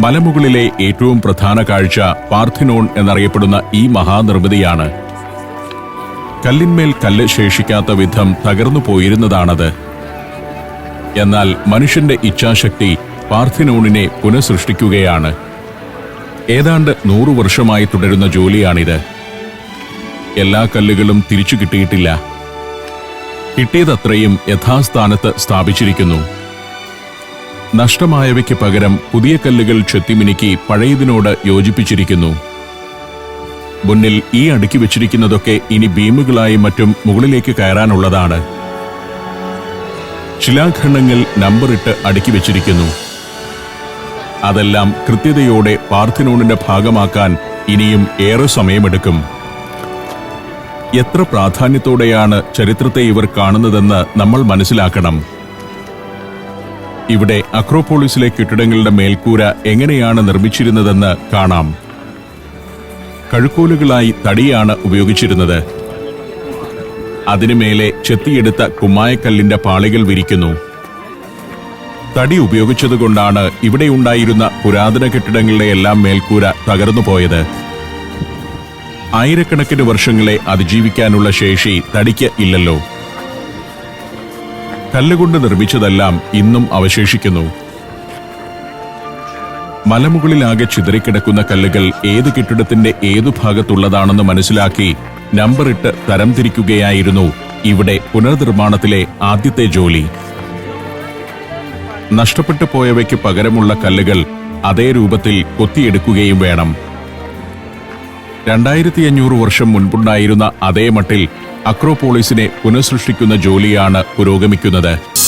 മലമുകളിലെ ഏറ്റവും പ്രധാന കാഴ്ച പാർത്ഥിനോൺ എന്നറിയപ്പെടുന്ന ഈ മഹാനിർമ്മിതിയാണ്. കല്ലിന്മേൽ കല്ല് ശേഷിക്കാത്ത വിധം തകർന്നു പോയിരുന്നതാണത്. എന്നാൽ മനുഷ്യന്റെ ഇച്ഛാശക്തി പാർത്ഥിനോണിനെ പുനഃസൃഷ്ടിക്കുകയാണ്. ഏതാണ്ട് നൂറു വർഷമായി തുടരുന്ന ജോലിയാണിത്. എല്ലാ കല്ലുകളും തിരിച്ചു കിട്ടിയിട്ടില്ല. കിട്ടിയതത്രയും യഥാസ്ഥാനത്ത് സ്ഥാപിച്ചിരിക്കുന്നു. നഷ്ടമായവയ്ക്ക് പകരം പുതിയ കല്ലുകൾ ചെത്തിമിനുക്കി പഴയതിനോട് യോജിപ്പിച്ചിരിക്കുന്നു. മുന്നിൽ ഈ അടുക്കി വെച്ചിരിക്കുന്നതൊക്കെ ഇനി ബീമുകളായി മറ്റും മുകളിലേക്ക് കയറാനുള്ളതാണ്. ശിലാഖണ്ഡങ്ങൾ നമ്പറിട്ട് അടുക്കി വെച്ചിരിക്കുന്നു. അതെല്ലാം കൃത്യതയോടെ പാർത്ഥിനോണിന്റെ ഭാഗമാക്കാൻ ഇനിയും ഏറെ സമയമെടുക്കും. എത്ര പ്രാധാന്യത്തോടെയാണ് ചരിത്രത്തെ ഇവർ കാണുന്നതെന്ന് നമ്മൾ മനസ്സിലാക്കണം. ഇവിടെ അക്രോപോളിസിലെ കെട്ടിടങ്ങളുടെ മേൽക്കൂര എങ്ങനെയാണ് നിർമ്മിച്ചിരുന്നതെന്ന് കാണാം. കഴുക്കോലുകളായി തടിയാണ് ഉപയോഗിച്ചിരുന്നത്. അതിനുമേലെ ചെത്തിയെടുത്ത കുമ്മായക്കല്ലിന്റെ പാളികൾ വിരിക്കുന്നു. തടി ഉപയോഗിച്ചതുകൊണ്ടാണ് ഇവിടെയുണ്ടായിരുന്ന പുരാതന കെട്ടിടങ്ങളുടെ എല്ലാം മേൽക്കൂര തകർന്നുപോയത് ആയിരക്കണക്കിന് വർഷങ്ങളെ അതിജീവിക്കാനുള്ള ശേഷി തടിക്ക് ഇല്ലല്ലോ. കല്ലുകൊണ്ട് നിർമ്മിച്ചതെല്ലാം ഇന്നും അവശേഷിക്കുന്നു. മലമുകളിലാകെ ചിതറിക്കിടക്കുന്ന കല്ലുകൾ ഏത് കെട്ടിടത്തിന്റെ ഏതു ഭാഗത്തുള്ളതാണെന്ന് മനസ്സിലാക്കി നമ്പറിട്ട് തരംതിരിക്കുകയായിരുന്നു ഇവിടെ പുനർനിർമ്മാണത്തിലെ ആദ്യത്തെ ജോലി. നഷ്ടപ്പെട്ടു പോയവയ്ക്ക് പകരമുള്ള കല്ലുകൾ അതേ രൂപത്തിൽ കൊത്തിയെടുക്കുകയും വേണം. രണ്ടായിരത്തി അഞ്ഞൂറ് വർഷം മുൻപുണ്ടായിരുന്ന അതേ മട്ടിൽ അക്രോപോളിസിനെ പുനഃസൃഷ്ടിക്കുന്ന ജോലിയാണ് പുരോഗമിക്കുന്നത്.